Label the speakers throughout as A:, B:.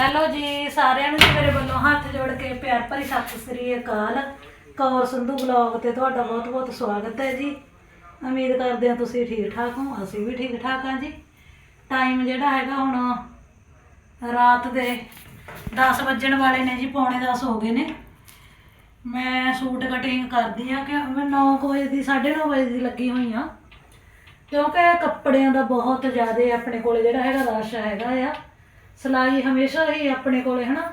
A: Hello ਜੀ, ਸਾਰਿਆਂ ਨੂੰ ਜੀ ਮੇਰੇ ਵੱਲੋਂ ਹੱਥ ਜੋੜ ਕੇ ਪਿਆਰ ਭਰੀ ਸਤਿ ਸ੍ਰੀ ਅਕਾਲ। ਕੌਰ ਸੰਧੂ ਬਲੌਗ ਤੇ ਤੁਹਾਡਾ ਬਹੁਤ ਬਹੁਤ ਸਵਾਗਤ ਹੈ ਜੀ। ਉਮੀਦ ਕਰਦੇ ਹਾਂ ਤੁਸੀਂ ਠੀਕ ਠਾਕ ਹੋ, ਅਸੀਂ ਵੀ ਠੀਕ ਠਾਕ ਹਾਂ ਜੀ। ਟਾਈਮ ਜਿਹੜਾ ਹੈਗਾ ਹੁਣ ਰਾਤ ਦੇ 10 ਵੱਜਣ ਵਾਲੇ ਨੇ ਜੀ, ਪੌਣੇ 10 ਹੋ ਗਏ ਨੇ। ਮੈਂ ਸੂਟ ਕਟਿੰਗ ਕਰਦੀ ਆ ਕਿ ਮੈਂ 9 ਵਜੇ ਦੀ 9:30 ਵਜੇ ਦੀ ਲੱਗੀ ਹੋਈ ਆ ਕਿਉਂਕਿ ਕੱਪੜਿਆਂ ਦਾ ਬਹੁਤ ਜ਼ਿਆਦਾ ਆਪਣੇ ਕੋਲੇ ਜਿਹੜਾ ਹੈਗਾ ਰਸ਼ ਹੈਗਾ ਆ। ਸਿਲਾਈ ਹਮੇਸ਼ਾ ਹੀ ਆਪਣੇ ਕੋਲੇ, ਹਨਾ?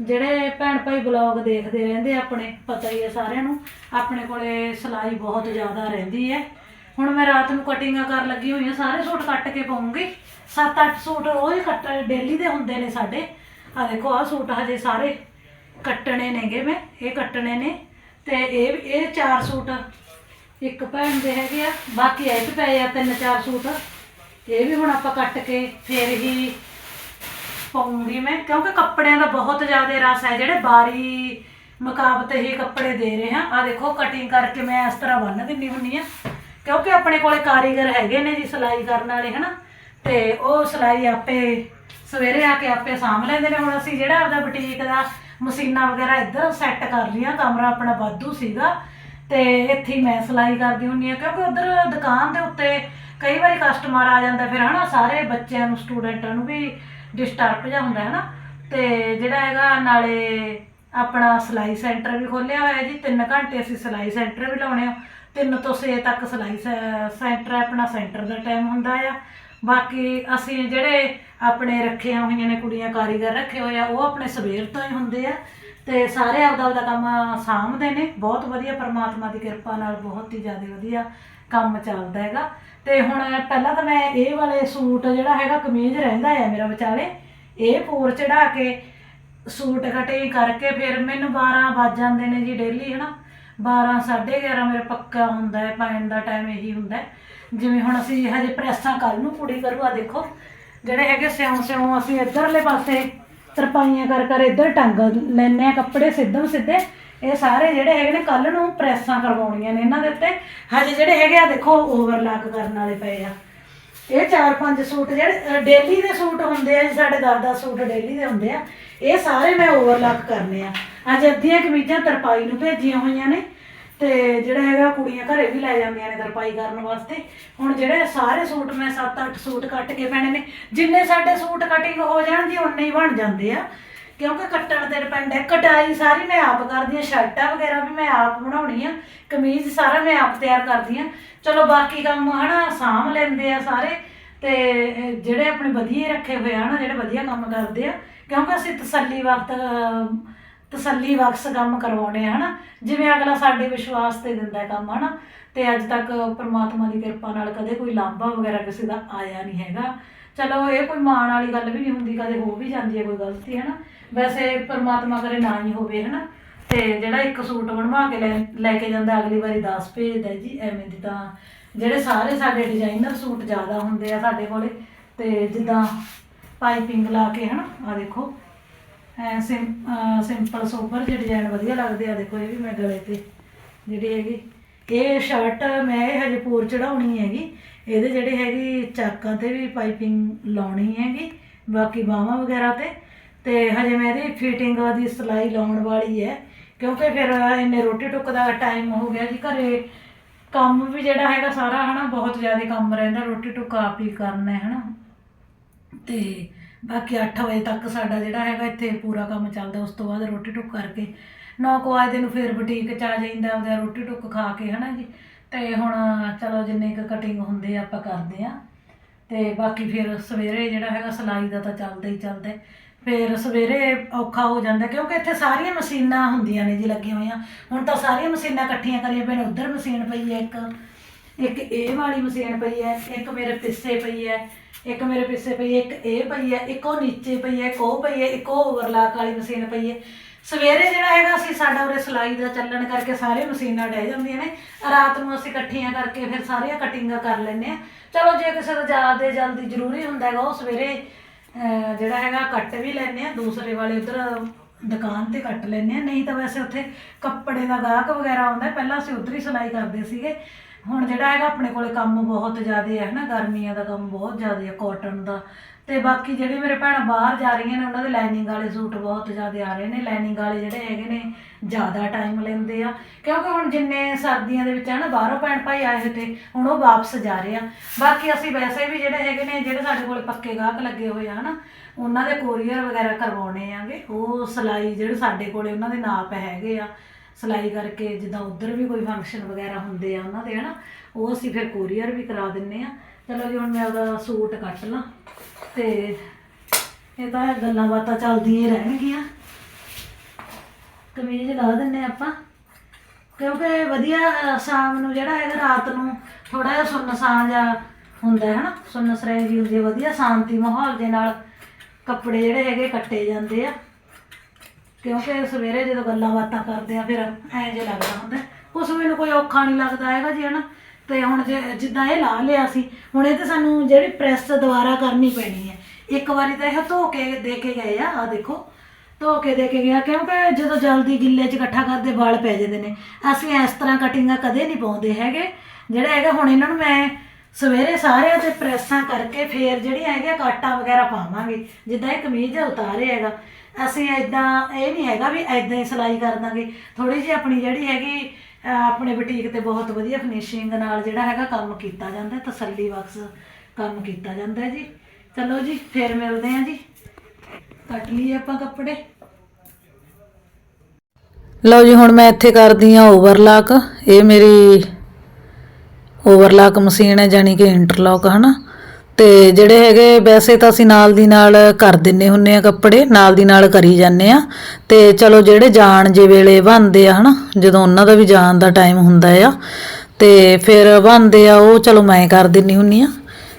A: ਜਿਹੜੇ ਭੈਣ ਭਾਈ ਬਲੌਗ ਦੇਖਦੇ ਰਹਿੰਦੇ ਆਪਣੇ ਪਤਾ ਹੀ ਹੈ ਸਾਰਿਆਂ ਨੂੰ, ਆਪਣੇ ਕੋਲੇ ਸਿਲਾਈ ਬਹੁਤ ਜ਼ਿਆਦਾ ਰਹਿੰਦੀ ਹੈ। ਹੁਣ ਮੈਂ ਰਾਤ ਨੂੰ ਕਟਿੰਗਾਂ ਕਰਨ ਲੱਗੀ ਹੋਈ ਹਾਂ, ਸਾਰੇ ਸੂਟ ਕੱਟ ਕੇ ਪਾਉਂਗੀ। 7-8 ਸੂਟ ਰੋਜ਼ ਕੱਟ ਡੇਲੀ ਦੇ ਹੁੰਦੇ ਨੇ ਸਾਡੇ। ਆ ਦੇਖੋ, ਆਹ ਸੂਟ ਹਜੇ ਸਾਰੇ ਕੱਟਣੇ ਨੇਗੇ ਮੈਂ, ਇਹ ਕੱਟਣੇ ਨੇ। ਤੇ ਇਹ ਇਹ ਚਾਰ ਸੂਟ ਇੱਕ ਭੈਣ ਦੇ ਹੈਗੇ ਆ, ਬਾਕੀ ਇਹ 'ਚ ਪਏ ਆ ਤਿੰਨ ਚਾਰ ਸੂਟ। ਇਹ ਵੀ ਹੁਣ ਆਪਾਂ ਕੱਟ ਕੇ ਫੇਰ ਹੀ ਪਾਉਂਗੀ ਮੈਂ, ਕਿਉਂਕਿ ਕੱਪੜਿਆਂ ਦਾ ਬਹੁਤ ਜ਼ਿਆਦਾ ਰਸ ਹੈ, ਜਿਹੜੇ ਬਾਰੀ ਮੁਕਾਬਤੇ ਹੀ ਕੱਪੜੇ ਦੇ ਰਹੇ ਹਾਂ। ਆ ਦੇਖੋ ਕਟਿੰਗ ਕਰਕੇ ਮੈਂ ਇਸ ਤਰ੍ਹਾਂ ਬੰਨ ਦਿੰਦੀ ਹੁੰਨੀ ਆ ਕਿਉਂਕਿ ਆਪਣੇ ਕੋਲੇ ਕਾਰੀਗਰ ਹੈਗੇ ਨੇ ਜੀ ਸਿਲਾਈ ਕਰਨ ਵਾਲੇ, ਹਨਾ? ਤੇ ਉਹ ਸਿਲਾਈ ਆਪੇ ਸਵੇਰੇ ਆ ਕੇ ਆਪੇ ਸਾਂਭ ਲੈਂਦੇ ਨੇ। ਹੁਣ ਅਸੀਂ ਜਿਹੜਾ ਆਪਦਾ ਬੁਟੀਕ ਦਾ ਮਸ਼ੀਨਾਂ ਵਗੈਰਾ ਇੱਧਰ ਸੈੱਟ ਕਰ ਲਈਆਂ ਕਮਰਾ ਆਪਣਾ ਵਾਧੂ ਸੀਗਾ। ਤੇ ਇੱਥੇ ਮੈਂ ਸਿਲਾਈ ਕਰਦੀ ਹੁੰਨੀ ਆ ਕਿਉਂਕਿ ਉਧਰ ਦੁਕਾਨ ਦੇ ਉੱਤੇ ਕਈ ਵਾਰੀ ਕਸਟਮਰ ਆ ਜਾਂਦਾ ਫਿਰ, ਹਨਾ? ਸਾਰੇ ਬੱਚਿਆਂ ਨੂੰ ਸਟੂਡੈਂਟਾਂ ਨੂੰ ਵੀ ਡਿਸਟਰਬ ਜਿਹਾ ਹੁੰਦਾ ਹੈ ਨਾ, ਤੇ ਜਿਹੜਾ ਹੈਗਾ ਨਾਲੇ ਆਪਣਾ ਸਿਲਾਈ ਸੈਂਟਰ ਵੀ ਖੋਲਿਆ ਹੋਇਆ ਜੀ 3 ਘੰਟੇ ਅਸੀਂ ਸਿਲਾਈ ਸੈਂਟਰ ਵੀ ਲਾਉਣੇ ਆ। 3 ਤੋਂ 6 ਤੱਕ ਸਿਲਾਈ ਸੈ- ਸੈਂਟਰ ਆਪਣਾ ਸੈਂਟਰ ਦਾ ਟਾਈਮ ਹੁੰਦਾ ਆ। ਬਾਕੀ ਅਸੀਂ ਜਿਹੜੇ ਆਪਣੇ ਰੱਖੀਆਂ ਹੋਈਆਂ ਨੇ, ਕੁੜੀਆਂ ਕਾਰੀਗਰ ਰੱਖੇ ਹੋਏ ਆ, ਉਹ ਆਪਣੇ ਸਵੇਰ ਤੋਂ ਹੀ ਹੁੰਦੇ ਆ। ਤੇ ਸਾਰੇ ਆਪਦਾ ਆਪਦਾ ਕੰਮ ਸਾਂਭਦੇ ਨੇ। ਬਹੁਤ ਵਧੀਆ ਪਰਮਾਤਮਾ ਦੀ ਕਿਰਪਾ ਨਾਲ ਬਹੁਤ ਹੀ ਜ਼ਿਆਦਾ ਵਧੀਆ ਕੰਮ ਚੱਲਦਾ ਹੈਗਾ। ਤੇ ਹੁਣ ਪਹਿਲਾਂ ਤਾਂ ਮੈਂ ਇਹ ਵਾਲੇ ਸੂਟ ਜਿਹੜਾ ਹੈਗਾ ਕਮੀਜ਼ ਰਹਿੰਦਾ ਹੈ ਮੇਰਾ ਵਿਚਾਲੇ, ਇਹ ਪੂਰ ਚੜਾ ਕੇ ਸੂਟ ਕਟਿੰਗ ਕਰਕੇ ਫਿਰ ਮੈਨੂੰ 12 ਵੱਜ ਜਾਂਦੇ ਨੇ ਜੀ ਡੇਲੀ ਹਨਾ? 12 11:30 ਮੇਰੇ ਪੱਕਾ ਹੁੰਦਾ ਹੈ ਪੈਣ ਦਾ ਟਾਈਮ ਇਹੀ ਹੁੰਦਾ ਹੈ। ਜਿਵੇਂ ਹੁਣ ਅਸੀਂ ਹਜੇ ਪ੍ਰੈਸਾਂ ਕੱਲ ਨੂੰ ਪੂਰੀ ਕਰੂ ਦੇਖੋ। ਜਿਹੜੇ ਹੈਗੇ ਸਿਉਂ ਸਿਉਂ ਅਸੀਂ ਇੱਧਰਲੇ ਪਾਸੇ ਤਰਪਾਈਆਂ ਕਰ ਕਰ ਇੱਧਰ ਟੰਗ ਲੈਨੇ ਆ, ਕੱਪੜੇ ਸਿੱਧਮ ਸਿੱਧੇ। ਇਹ ਸਾਰੇ ਜਿਹੜੇ ਹੈਗੇ ਨੇ ਕੱਲ ਨੂੰ ਪ੍ਰੈਸਾਂ ਕਰਵਾਉਣੀਆਂ ਨੇ ਇਹਨਾਂ ਦੇ ਉੱਤੇ। ਹਜੇ ਜਿਹੜੇ ਹੈਗੇ ਆ, ਦੇਖੋ ਓਵਰਲੈਕ ਕਰਨ ਵਾਲੇ ਪਏ ਆ। ਇਹ ਚਾਰ ਪੰਜ ਸੂਟ ਜਿਹੜੇ ਡੇਲੀ ਦੇ ਸੂਟ ਹੁੰਦੇ ਆ ਸਾਡੇ 10-10 ਸੂਟ ਡੇਲੀ ਦੇ ਹੁੰਦੇ ਆ। ਇਹ ਸਾਰੇ ਮੈਂ ਓਵਰਲੈਕ ਕਰਨੇ ਆ। ਅੱਜ ਅੱਧੀਆਂ ਕਮੀਜ਼ਾਂ ਤਰਪਾਈ ਨੂੰ ਭੇਜੀਆਂ ਹੋਈਆਂ ਨੇ। ਤੇ ਜਿਹੜਾ ਹੈਗਾ ਕੁੜੀਆਂ ਘਰੇ ਵੀ ਲੈ ਜਾਂਦੀਆਂ ਨੇ ਤਰਪਾਈ ਕਰਨ ਵਾਸਤੇ। ਹੁਣ ਜਿਹੜੇ ਸਾਰੇ ਸੂਟ ਮੈਂ 7-8 ਸੂਟ ਕੱਟ ਕੇ ਪੈਣੇ ਨੇ, ਜਿੰਨੇ ਸਾਡੇ ਸੂਟ ਕਟਿੰਗ ਹੋ ਜਾਣ ਜੀ ਉਨੇ ਹੀ ਬਣ ਜਾਂਦੇ ਆ। ਕਿਉਂਕਿ ਕੱਟਣ ਤੇ ਡਿਪੈਂਡ ਹੈ, ਕਟਾਈ ਸਾਰੀ ਮੈਂ ਆਪ ਕਰਦੀ ਹਾਂ ਸ਼ਰਟਾਂ ਵਗੈਰਾ ਵੀ ਮੈਂ ਆਪ ਬਣਾਉਣੀ ਆ, ਕਮੀਜ਼ ਸਾਰਾ ਮੈਂ ਆਪ ਤਿਆਰ ਕਰਦੀ ਆ। ਚਲੋ ਬਾਕੀ ਕੰਮ ਹਨਾ, ਸਾਂਭ ਲੈਂਦੇ ਆ ਸਾਰੇ, ਤੇ ਜਿਹੜੇ ਆਪਣੇ ਵਧੀਆ ਰੱਖੇ ਹੋਏ ਆ ਨਾ ਜਿਹੜੇ ਵਧੀਆ ਕੰਮ ਕਰਦੇ ਆ। ਕਿਉਂਕਿ ਅਸੀਂ ਤਸੱਲੀ ਵਕਤ ਤਸੱਲੀ ਬਖਸ਼ ਕੰਮ ਕਰਵਾਉਣੇ ਆ, ਹਨਾ? ਜਿਵੇਂ ਅਗਲਾ ਸਾਡੇ ਵਿਸ਼ਵਾਸ ਤੇ ਦਿੰਦਾ ਹੈ ਕੰਮ, ਹਨਾ? ਤੇ ਅੱਜ ਤੱਕ ਪ੍ਰਮਾਤਮਾ ਦੀ ਕਿਰਪਾ ਨਾਲ ਕਦੇ ਕੋਈ ਲਾਂਭਾ ਵਗੈਰਾ ਕਿਸੇ ਦਾ ਆਇਆ ਨਹੀਂ ਹੈਗਾ। ਚਲੋ, ਇਹ ਕੋਈ ਮਾਣ ਵਾਲੀ ਗੱਲ ਵੀ ਨਹੀਂ ਹੁੰਦੀ, ਕਦੇ ਹੋ ਵੀ ਜਾਂਦੀ ਹੈ ਕੋਈ ਗਲਤੀ, ਹਨਾ? ਵੈਸੇ ਪ੍ਰਮਾਤਮਾ ਕਰੇ ਨਾ ਹੀ ਹੋਵੇ, ਹਨਾ? ਤੇ ਜਿਹੜਾ ਇੱਕ ਸੂਟ ਬਣਵਾ ਕੇ ਲੈ ਲੈ ਕੇ ਜਾਂਦਾ, ਅਗਲੀ ਵਾਰੀ 10 ਭੇਜਦਾ ਜੀ, ਐਵੇਂ ਦੀ ਤਾਂ। ਜਿਹੜੇ ਸਾਰੇ ਸਾਡੇ ਡਿਜ਼ਾਈਨਰ ਸੂਟ ਜ਼ਿਆਦਾ ਹੁੰਦੇ ਆ ਸਾਡੇ ਕੋਲੇ, ਤੇ ਜਿੱਦਾਂ ਪਾਈਪਿੰਗ ਲਾ ਕੇ, ਹਨਾ? ਆ ਦੇਖੋ। ਐ ਸਿੰਪਲ ਸੋਬਰ ਜਿਹੇ ਡਿਜ਼ਾਈਨ ਵਧੀਆ ਲੱਗਦੇ ਆ। ਦੇਖੋ ਇਹ ਵੀ ਮੈਂ ਗਲੇ ਤੇ ਜਿਹੜੀ ਹੈਗੀ, ਇਹ ਸ਼ਰਟ ਮੈਂ ਇਹ ਹਜੇ ਪੂਰ ਚੜਾਉਣੀ ਹੈਗੀ। ਇਹਦੇ ਜਿਹੜੇ ਹੈਗੀ ਚਾਕਾਂ ਤੇ ਵੀ ਪਾਈਪਿੰਗ ਲਾਉਣੀ ਹੈਗੀ, ਬਾਕੀ ਬਾਹਾਂ ਵਗੈਰਾ ਤੇ। ਤੇ ਹਜੇ ਮੈਂ ਇਹਦੀ ਫਿਟਿੰਗ ਦੀ ਸਿਲਾਈ ਲਾਉਣ ਵਾਲੀ ਹੈ ਕਿਉਂਕਿ ਫਿਰ ਇੰਨੇ ਰੋਟੀ ਟੁੱਕ ਦਾ ਟਾਈਮ ਹੋ ਗਿਆ ਜੀ। ਘਰੇ ਕੰਮ ਵੀ ਜਿਹੜਾ ਹੈਗਾ ਸਾਰਾ ਹਨਾ, ਬਹੁਤ ਜ਼ਿਆਦਾ ਕੰਮ ਰਹਿੰਦਾ ਰੋਟੀ ਟੁੱਕ ਆਪ ਹੀ ਕਰਨਾ ਹੈ ਹਨਾ। ਤੇ ਬਾਕੀ 8 ਵਜੇ ਤੱਕ ਸਾਡਾ ਜਿਹੜਾ ਹੈਗਾ ਇੱਥੇ ਪੂਰਾ ਕੰਮ ਚੱਲਦਾ, ਉਸ ਤੋਂ ਬਾਅਦ ਰੋਟੀ ਟੁੱਕ ਕਰਕੇ 9 ਵਜੇ ਨੂੰ ਫਿਰ ਬੁਟੀਕ ਚ ਆ ਜਾਂਦਾ ਉਹਦਾ ਰੋਟੀ ਟੁੱਕ ਖਾ ਕੇ, ਹਨਾ ਜੀ? ਤੇ ਹੁਣ ਚਲੋ ਜਿੰਨੇ ਕੁ ਕਟਿੰਗ ਹੁੰਦੇ ਆ, ਆਪਾਂ ਕਰਦੇ ਆ। ਤੇ ਬਾਕੀ ਫਿਰ ਸਵੇਰੇ ਜਿਹੜਾ ਹੈਗਾ ਸਿਲਾਈ ਦਾ ਤਾਂ ਚੱਲਦਾ ਹੀ ਚੱਲਦਾ ਫਿਰ ਸਵੇਰੇ ਔਖਾ ਹੋ ਜਾਂਦਾ, ਕਿਉਂਕਿ ਇੱਥੇ ਸਾਰੀਆਂ ਮਸ਼ੀਨਾਂ ਹੁੰਦੀਆਂ ਨੇ ਜੀ ਲੱਗੀਆਂ ਹੋਈਆਂ। ਹੁਣ ਤਾਂ ਸਾਰੀਆਂ ਮਸ਼ੀਨਾਂ ਇਕੱਠੀਆਂ ਕਰੀਆਂ ਪਈਆਂ ਨੇ, ਉਧਰ ਮਸ਼ੀਨ ਪਈ ਹੈ ਇੱਕ। ਇੱਕ ਇਹ ਵਾਲੀ ਮਸ਼ੀਨ ਪਈ ਹੈ, ਇੱਕ ਮੇਰੇ ਪਿੱਛੇ ਪਈ ਹੈ, ਇੱਕ ਮੇਰੇ ਪਿੱਛੇ ਪਈ ਹੈ, ਇੱਕ ਇਹ ਪਈ ਹੈ, ਇੱਕ ਉਹ ਨੀਚੇ ਪਈ ਹੈ, ਇੱਕ ਉਹ ਪਈ ਹੈ, ਇੱਕ ਉਹ ਓਵਰਲਾਕ ਵਾਲੀ ਮਸ਼ੀਨ ਪਈ ਹੈ। ਸਵੇਰੇ ਜਿਹੜਾ ਹੈਗਾ ਅਸੀਂ ਸਾਡਾ ਉਰੇ ਸਿਲਾਈ ਦਾ ਚੱਲਣ ਕਰਕੇ ਸਾਰੇ ਮਸ਼ੀਨਾਂ ਡਹਿ ਜਾਂਦੀਆਂ ਨੇ। ਰਾਤ ਨੂੰ ਅਸੀਂ ਇਕੱਠੀਆਂ ਕਰਕੇ ਫਿਰ ਸਾਰੀਆਂ ਕਟਿੰਗਾਂ ਕਰ ਲੈਂਦੇ ਆ ਚਲੋ, ਜੇ ਕਿਸੇ ਦਾ ਜ਼ਿਆਦਾ ਜਲਦੀ ਜ਼ਰੂਰੀ ਹੁੰਦਾ ਹੈਗਾ, ਉਹ ਸਵੇਰੇ ਜਿਹੜਾ ਹੈਗਾ ਕੱਟ ਵੀ ਲੈਂਦੇ ਆ ਦੂਸਰੇ ਵਾਲੇ ਉਧਰ ਦੁਕਾਨ ਤੇ ਕੱਟ ਲੈਂਦੇ ਆ ਨਹੀਂ ਤਾਂ ਵੈਸੇ ਉੱਥੇ ਕੱਪੜੇ ਦਾ ਗਾਹਕ ਵਗੈਰਾ ਆਉਂਦਾ, ਪਹਿਲਾਂ ਅਸੀਂ ਉਧਰ ਹੀ ਸਿਲਾਈ ਕਰਦੇ ਸੀਗੇ। ਹੁਣ ਜਿਹੜਾ ਹੈਗਾ ਆਪਣੇ ਕੋਲੇ ਕੰਮ ਬਹੁਤ ਜ਼ਿਆਦਾ ਹੈ ਨਾ ਗਰਮੀਆਂ ਦਾ ਕੰਮ ਬਹੁਤ ਜ਼ਿਆਦਾ ਹੈ ਕਾਟਨ ਦਾ। ਤੇ ਬਾਕੀ ਜਿਹੜੇ ਮੇਰੇ ਭੈਣਾਂ ਬਾਹਰ ਜਾ ਰਹੀਆਂ ਨੇ, ਉਹਨਾਂ ਦੇ ਲਾਈਨਿੰਗ ਵਾਲੇ ਸੂਟ ਬਹੁਤ ਜ਼ਿਆਦਾ ਆ ਰਹੇ ਨੇ। ਲਾਈਨਿੰਗ ਵਾਲੇ ਜਿਹੜੇ ਹੈਗੇ ਨੇ, ਜ਼ਿਆਦਾ ਟਾਈਮ ਲੈਂਦੇ ਆ। ਕਿਉਂਕਿ ਹੁਣ ਜਿੰਨੇ ਸਰਦੀਆਂ ਦੇ ਵਿੱਚ ਹੈ ਨਾ ਬਾਹਰੋਂ ਭੈਣ ਭਾਈ ਆਏ ਹੋਏ ਤੇ, ਹੁਣ ਉਹ ਵਾਪਸ ਜਾ ਰਹੇ ਆ। ਬਾਕੀ ਅਸੀਂ ਵੈਸੇ ਵੀ ਜਿਹੜੇ ਹੈਗੇ ਨੇ, ਜਿਹੜੇ ਸਾਡੇ ਕੋਲ ਪੱਕੇ ਗਾਹਕ ਲੱਗੇ ਹੋਏ ਆ, ਹਨਾ, ਉਹਨਾਂ ਦੇ ਕੋਰੀਅਰ ਵਗੈਰਾ ਕਰਵਾਉਣੇ ਆਗੇ। ਉਹ ਸਿਲਾਈ ਜਿਹੜੇ ਸਾਡੇ ਕੋਲੇ, ਉਹਨਾਂ ਦੇ ਨਾਪ ਹੈਗੇ ਆ। ਸਿਲਾਈ ਕਰਕੇ ਜਿੱਦਾਂ ਉੱਧਰ ਵੀ ਕੋਈ ਫੰਕਸ਼ਨ ਵਗੈਰਾ ਹੁੰਦੇ ਆ ਉਹਨਾਂ ਦੇ, ਹਨਾ? ਉਹ ਅਸੀਂ ਫਿਰ ਕੋਰੀਅਰ ਵੀ ਕਰਾ ਦਿੰਨੇ ਆ। ਚਲੋ ਜੀ, ਹੁਣ ਮੈਂ ਉਹਦਾ ਸੂਟ ਕੱਟ ਲਾਂ। ਤੇ ਇਹ ਤਾਂ ਗੱਲਾਂ ਬਾਤਾਂ ਚੱਲਦੀਆਂ ਹੀ ਰਹਿਣਗੀਆਂ। ਕਮੀਜ਼ ਲਾ ਦਿੰਨੇ ਆਪਾਂ। ਕਿਉਂਕਿ ਵਧੀਆ ਸ਼ਾਮ ਨੂੰ ਜਿਹੜਾ ਹੈਗਾ, ਰਾਤ ਨੂੰ ਥੋੜਾ ਜਿਹਾ ਸੁੰਨਸਾਨ ਜਿਹਾ ਹੁੰਦਾ ਹੈ ਹਨਾ ਸੁੰਨਸਰਾਈ ਜੀ ਹੁੰਦੀ ਹੈ ਵਧੀਆ ਸ਼ਾਂਤੀ ਮਾਹੌਲ ਦੇ ਨਾਲ ਕੱਪੜੇ ਜਿਹੜੇ ਹੈਗੇ ਕੱਟੇ ਜਾਂਦੇ ਆ। ਕਿਉਂਕਿ ਸਵੇਰੇ ਜਦੋਂ ਗੱਲਾਂ ਬਾਤਾਂ ਕਰਦੇ ਆ, ਫਿਰ ਐਂ ਜੇ ਲੱਗਦਾ ਹੁੰਦਾ। ਉਸ ਮੈਨੂੰ ਕੋਈ ਔਖਾ ਨਹੀਂ ਲੱਗਦਾ ਹੈਗਾ ਜੀ, ਹਨਾ। ਤੇ ਹੁਣ ਜੇ ਜਿੱਦਾਂ ਇਹ ਲਾ ਲਿਆ ਸੀ, ਹੁਣ ਇਹ ਤੇ ਸਾਨੂੰ ਜਿਹੜੀ ਪ੍ਰੈਸ ਦੁਬਾਰਾ ਕਰਨੀ ਪੈਣੀ ਹੈ। ਇੱਕ ਵਾਰੀ ਤਾਂ ਇਹ ਧੋ ਕੇ ਦੇ ਕੇ ਗਏ ਆ ਆ ਦੇਖੋ। ਧੋ ਕੇ ਦੇ ਕੇ ਗਿਆ ਕਿਉਂਕਿ ਜਦੋਂ ਜਲਦੀ ਗਿੱਲੇ 'ਚ ਇਕੱਠਾ ਕਰਦੇ ਵਾਲ ਪੈ ਜਾਂਦੇ ਨੇ। ਅਸੀਂ ਇਸ ਤਰ੍ਹਾਂ ਕਟਿੰਗਾਂ ਕਦੇ ਨਹੀਂ ਪਾਉਂਦੇ ਹੈਗੇ। ਜਿਹੜਾ ਹੈਗਾ, ਹੁਣ ਇਹਨਾਂ ਨੂੰ ਮੈਂ ਸਵੇਰੇ ਸਾਰਿਆਂ ਤੇ ਪ੍ਰੈਸਾਂ ਕਰਕੇ ਫੇਰ ਜਿਹੜੀਆਂ ਹੈਗੀਆਂ ਕਾਟਾਂ ਵਗੈਰਾ ਪਾਵਾਂਗੇ, ਜਿੱਦਾਂ ਇਹ ਕਮੀਜ਼ ਉਤਾਰੇ ਹੈਗਾ, ਅਸੀਂ ਐਦਾਂ ਇਹ ਨਹੀਂ ਹੈਗਾ ਵੀ ਐਦਾਂ ਹੀ ਸਿਲਾਈ ਕਰ ਦਾਂਗੇ ਥੋੜੀ ਜਿਹੀ ਆਪਣੀ ਜਿਹੜੀ ਹੈਗੀ ਆਪਣੇ ਬੁਟੀਕ ਤੇ ਬਹੁਤ ਵਧੀਆ ਫਿਨਿਸ਼ਿੰਗ ਨਾਲ ਜਿਹੜਾ ਹੈਗਾ ਕੰਮ ਕੀਤਾ ਜਾਂਦਾ, ਤਸੱਲੀ ਬਖਸ਼ ਕੰਮ ਕੀਤਾ ਜਾਂਦਾ ਜੀ। ਚਲੋ ਜੀ, ਫੇਰ ਮਿਲਦੇ ਹਾਂ ਜੀ। ਕੱਟ ਲਈਏ ਆਪਾਂ ਕੱਪੜੇ। ਲਓ ਜੀ, ਹੁਣ ਮੈਂ ਇੱਥੇ ਕਰਦੀ ਆ ਓਵਰਲਾਕ ਇਹ ਮੇਰੀ ਓਵਰਲਾਕ ਮਸ਼ੀਨ ਹੈ ਜਾਨੀ ਕਿ ਇੰਟਰਲੌਕ ਹਨਾ? ਤੇ ਜਿਹੜੇ ਹੈਗੇ ਵੈਸੇ ਤਾਂ ਅਸੀਂ ਨਾਲ ਦੀ ਨਾਲ ਕਰ ਦਿੰਨੇ ਹੁੰਨੇ ਆ ਕੱਪੜੇ, ਨਾਲ ਦੀ ਨਾਲ ਕਰੀ ਜਾਂਦੇ ਆ। ਤੇ ਚਲੋ ਜਿਹੜੇ ਜਾਣ ਜੇ ਵੇਲੇ ਬਣਦੇ ਆ, ਹਨਾ? ਜਦੋਂ ਉਹਨਾਂ ਦਾ ਵੀ ਜਾਣ ਦਾ ਟਾਈਮ ਹੁੰਦਾ ਆ। ਤੇ ਫਿਰ ਬਣਦੇ ਆ, ਉਹ ਚਲੋ ਮੈਂ ਕਰ ਦਿੰਨੀ ਹੁੰਨੀ ਆ।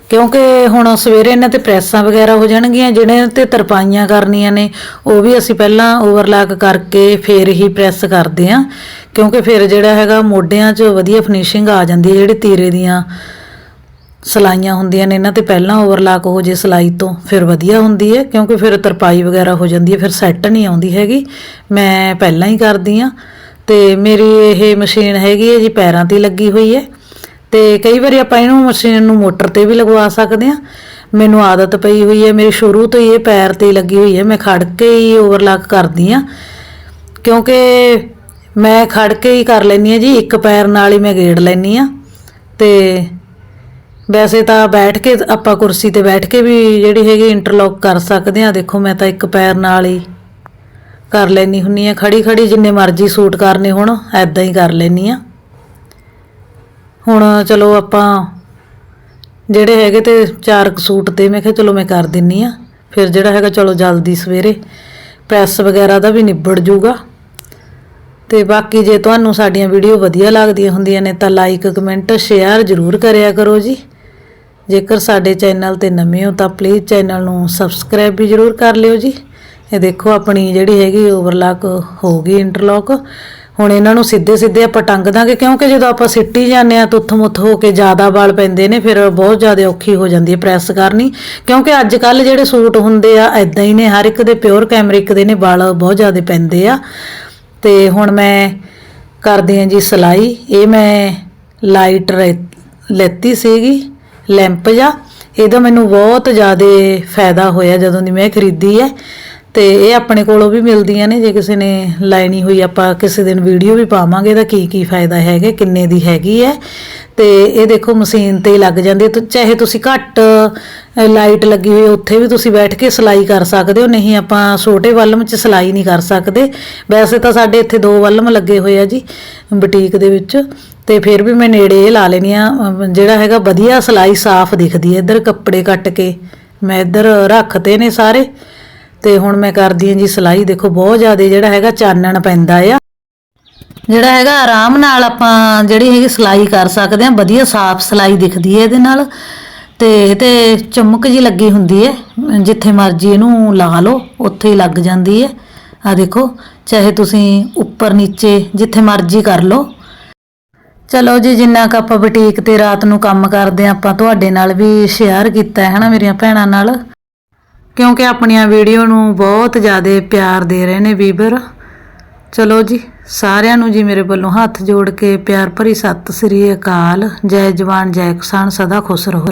A: ਕਿਉਂਕਿ ਹੁਣ ਸਵੇਰੇ ਇਹਨਾਂ ਤੇ ਪ੍ਰੈਸਾਂ ਵਗੈਰਾ ਹੋ ਜਾਣਗੀਆਂ ਜਿਹੜੇ ਤੇ ਤਰਪਾਈਆਂ ਕਰਨੀਆਂ ਨੇ, ਉਹ ਵੀ ਅਸੀਂ ਪਹਿਲਾਂ ਓਵਰਲਾਕ ਕਰਕੇ ਫੇਰ ਹੀ ਪ੍ਰੈਸ ਕਰਦੇ ਆ। ਕਿਉਂਕਿ ਫਿਰ ਜਿਹੜਾ ਹੈਗਾ ਮੋਢਿਆਂ 'ਚ ਵਧੀਆ ਫਿਨਿਸ਼ਿੰਗ ਆ ਜਾਂਦੀ ਹੈ, ਜਿਹੜੇ ਤੀਰੇ ਦੀਆਂ ਸਲਾਈਆਂ ਹੁੰਦੀਆਂ ਨੇ, ਇਹਨਾਂ ਤੇ ਪਹਿਲਾਂ ਓਵਰਲਾਕ ਹੋ ਜੇ ਸਲਾਈ ਤੋਂ, ਫਿਰ ਵਧੀਆ ਹੁੰਦੀ ਹੈ। ਕਿਉਂਕਿ ਫਿਰ ਤਰਪਾਈ ਵਗੈਰਾ ਹੋ ਜਾਂਦੀ ਹੈ, ਫਿਰ ਸੈੱਟ ਨਹੀਂ ਆਉਂਦੀ ਹੈਗੀ। ਮੈਂ ਪਹਿਲਾਂ ਹੀ ਕਰਦੀ ਆ ਤੇ ਮੇਰੀ ਇਹ ਮਸ਼ੀਨ ਹੈਗੀ ਹੈ ਜੀ, ਪੈਰਾਂ ਤੇ ਲੱਗੀ ਹੋਈ ਹੈ। ਤੇ ਕਈ ਵਾਰੀ ਆਪਾਂ ਇਹਨੂੰ ਮਸ਼ੀਨ ਨੂੰ ਮੋਟਰ ਤੇ ਵੀ ਲਗਵਾ ਸਕਦੇ ਆ ਮੈਨੂੰ ਆਦਤ ਪਈ ਹੋਈ ਹੈ, ਮੇਰੀ ਸ਼ੁਰੂ ਤੋਂ ਹੀ ਇਹ ਪੈਰ ਤੇ ਲੱਗੀ ਹੋਈ ਹੈ। ਮੈਂ ਖੜ ਕੇ ਹੀ ਓਵਰਲਾਕ ਕਰਦੀ ਆ ਕਿਉਂਕਿ ਮੈਂ ਖੜ ਕੇ ਹੀ ਕਰ ਲੈਂਦੀ ਆ ਜੀ, ਇੱਕ ਪੈਰ ਨਾਲ ਹੀ ਮੈਂ ਗੇੜ ਲੈਂਦੀ ਆ ਤੇ ਵੈਸੇ ਤਾਂ ਬੈਠ ਕੇ ਆਪਾਂ ਕੁਰਸੀ ਤੇ ਬੈਠ ਕੇ ਵੀ ਜਿਹੜੀ ਹੈਗੀ ਇੰਟਰਲੌਕ ਕਰ ਸਕਦੇ ਆ ਦੇਖੋ, ਮੈਂ ਤਾਂ ਇੱਕ ਪੈਰ ਨਾਲ ਹੀ ਕਰ ਲੈਣੀ ਹੁੰਨੀ ਆ ਖੜੀ ਖੜੀ ਜਿੰਨੇ ਮਰਜ਼ੀ ਸੂਟ ਕਰਨੇ ਹੋਣ ਐਦਾਂ ਹੀ ਕਰ ਲੈਣੀ ਆ ਹੁਣ ਚਲੋ ਆਪਾਂ ਜਿਹੜੇ ਹੈਗੇ ਤੇ ਚਾਰ ਕੁ ਸੂਟ ਤੇ ਮੈਂ ਕਿਹਾ ਚਲੋ ਮੈਂ ਕਰ ਦਿੰਨੀ ਆ। ਫਿਰ ਜਿਹੜਾ ਹੈਗਾ ਚਲੋ ਜਲਦੀ ਸਵੇਰੇ ਪ੍ਰੈਸ ਵਗੈਰਾ ਦਾ ਵੀ ਨਿਬੜ ਜੂਗਾ। ਤੇ ਬਾਕੀ ਜੇ ਤੁਹਾਨੂੰ ਸਾਡੀਆਂ ਵੀਡੀਓ ਵਧੀਆ ਲੱਗਦੀਆਂ ਹੁੰਦੀਆਂ ਨੇ ਤਾਂ ਲਾਈਕ ਕਮੈਂਟ ਸ਼ੇਅਰ ਜ਼ਰੂਰ ਕਰਿਆ ਕਰੋ ਜੀ। ਜੇਕਰ ਸਾਡੇ ਚੈਨਲ ਤੇ ਨਵੇਂ ਹੋ ਤਾਂ ਪਲੀਜ਼ ਚੈਨਲ ਨੂੰ ਸਬਸਕ੍ਰਾਈਬ ਵੀ ਜ਼ਰੂਰ ਕਰ ਲਿਓ ਜੀ। ਇਹ ਦੇਖੋ ਆਪਣੀ ਜਿਹੜੀ ਹੈਗੀ ਓਵਰਲਾਕ ਹੋ ਗਈ ਇੰਟਰਲੌਕ ਹੁਣ ਇਹਨਾਂ ਨੂੰ ਸਿੱਧੇ ਸਿੱਧੇ ਆਪਾਂ ਟੰਗ ਦਾਂਗੇ ਕਿਉਂਕਿ ਜਦੋਂ ਆਪਾਂ ਸਿੱਟੀ ਜਾਂਦੇ ਆ ਤੁੱਥ ਮੁੱਥ ਹੋ ਕੇ ਜ਼ਿਆਦਾ ਵਾਲ ਪੈਂਦੇ ਨੇ, ਫਿਰ ਬਹੁਤ ਜ਼ਿਆਦਾ ਔਖੀ ਹੋ ਜਾਂਦੀ ਹੈ ਪ੍ਰੈਸ ਕਰਨੀ। ਕਿਉਂਕਿ ਅੱਜ ਕੱਲ ਜਿਹੜੇ ਸੂਟ ਹੁੰਦੇ ਆ ਐਦਾਂ ਹੀ ਨੇ, ਹਰ ਇੱਕ ਦੇ ਪਿਓਰ ਕੈਮਰਿਕ ਦੇ ਨੇ, ਵਾਲ ਬਹੁਤ ਜ਼ਿਆਦਾ ਪੈਂਦੇ ਆ। ਤੇ ਹੁਣ ਮੈਂ ਕਰਦੀ ਹਾਂ ਜੀ ਸਲਾਈ। ਇਹ ਮੈਂ ਲਾਈਟ ਲੈਤੀ ਸੀਗੀ, ਲੈਂਪ ਜਾਂ ਇਹਦਾ ਮੈਨੂੰ ਬਹੁਤ ਜ਼ਿਆਦਾ ਫਾਇਦਾ ਹੋਇਆ ਜਦੋਂ ਦੀ ਮੈਂ ਖਰੀਦੀ ਹੈ। ਤੇ ਇਹ ਆਪਣੇ ਕੋਲੋਂ ਵੀ ਮਿਲਦੀਆਂ ਨੇ, ਜੇ ਕਿਸੇ ਨੇ ਲੈਣੀ ਹੋਈ ਆਪਾਂ ਕਿਸੇ ਦਿਨ ਵੀਡੀਓ ਵੀ ਪਾਵਾਂਗੇ, ਇਹਦਾ ਕੀ ਕੀ ਫਾਇਦਾ ਹੈਗਾ, ਕਿੰਨੇ ਦੀ ਹੈਗੀ ਹੈ। ਤੇ ਇਹ ਦੇਖੋ ਮਸ਼ੀਨ ਤੇ ਲੱਗ ਜਾਂਦੀ ਹੈ ਚਾਹੇ ਤੁਸੀਂ ਘੱਟ ਲਾਈਟ ਲੱਗੀ ਹੋਈ ਉੱਥੇ ਵੀ ਤੁਸੀਂ ਬੈਠ ਕੇ ਸਿਲਾਈ ਕਰ ਸਕਦੇ ਹੋ, ਨਹੀਂ ਆਪਾਂ ਛੋਟੇ ਵੱਲਮ 'ਚ ਸਿਲਾਈ ਨਹੀਂ ਕਰ ਸਕਦੇ। ਵੈਸੇ ਤਾਂ ਸਾਡੇ ਇੱਥੇ ਦੋ ਵੱਲਮ ਲੱਗੇ ਹੋਏ ਆ ਜੀ, ਬੁਟੀਕ ਦੇ ਵਿੱਚ, ਤੇ ਫਿਰ ਵੀ ਮੈਂ ਨੇੜੇ ਇਹ ਲਾ ਲੈਣੀ ਆ ਜਿਹੜਾ ਹੈਗਾ ਵਧੀਆ ਸਿਲਾਈ ਸਾਫ਼ ਦਿਖਦੀ ਹੈ, ਇੱਧਰ ਕੱਪੜੇ ਕੱਟ ਕੇ, ਮੈਂ ਇੱਧਰ ਰੱਖਤੇ ਨੇ ਸਾਰੇ। ਤੇ ਹੁਣ ਮੈਂ ਕਰਦੀ ਹਾਂ ਜੀ ਸਿਲਾਈ। ਦੇਖੋ, ਬਹੁਤ ਜ਼ਿਆਦਾ ਜਿਹੜਾ ਹੈਗਾ ਚਾਨਣ ਪੈਂਦਾ ਆ। ਜਿਹੜਾ ਹੈਗਾ ਆਰਾਮ ਨਾਲ ਆਪਾਂ ਜਿਹੜੀ ਹੈਗੀ ਸਿਲਾਈ ਕਰ ਸਕਦੇ ਹਾਂ। ਵਧੀਆ ਸਾਫ਼ ਸਿਲਾਈ ਦਿਖਦੀ ਹੈ ਇਹਦੇ ਨਾਲ। ਤੇ ਇਹ ਤੇ ਚਮਕ ਜੀ ਲੱਗੀ ਹੁੰਦੀ ਹੈ। ਜਿੱਥੇ ਮਰਜ਼ੀ ਇਹਨੂੰ ਲਾ ਲਓ, ਉੱਥੇ ਹੀ ਲੱਗ ਜਾਂਦੀ ਹੈ। ਆ ਦੇਖੋ, ਚਾਹੇ ਤੁਸੀਂ ਉੱਪਰ ਨੀਚੇ ਜਿੱਥੇ ਮਰਜ਼ੀ ਕਰ ਲਓ। ਚਲੋ ਜੀ, ਜਿੰਨਾ ਕੁ ਆਪਾਂ ਬੁਟੀਕ ਤੇ ਰਾਤ ਨੂੰ ਕੰਮ ਕਰਦੇ ਹਾਂ, ਆਪਾਂ ਤੁਹਾਡੇ ਨਾਲ ਵੀ ਸ਼ੇਅਰ ਕੀਤਾ ਹੈ ਹਨਾ ਮੇਰੀਆਂ ਭੈਣਾਂ ਨਾਲ। ਕਿਉਂਕਿ ਆਪਣੀਆਂ ਵੀਡੀਓ ਨੂੰ ਬਹੁਤ ਜ਼ਿਆਦਾ ਪਿਆਰ ਦੇ ਰਹੇ ਨੇ ਵੀਵਰ। ਚਲੋ ਜੀ, ਸਾਰਿਆਂ ਨੂੰ ਜੀ ਮੇਰੇ ਵੱਲੋਂ ਹੱਥ ਜੋੜ ਕੇ ਪਿਆਰ ਭਰੀ ਸਤਿ ਸ੍ਰੀ ਅਕਾਲ। ਜੈ ਜਵਾਨ, ਜੈ ਕਿਸਾਨ, ਸਦਾ ਖੁਸ਼ ਰਹੋ।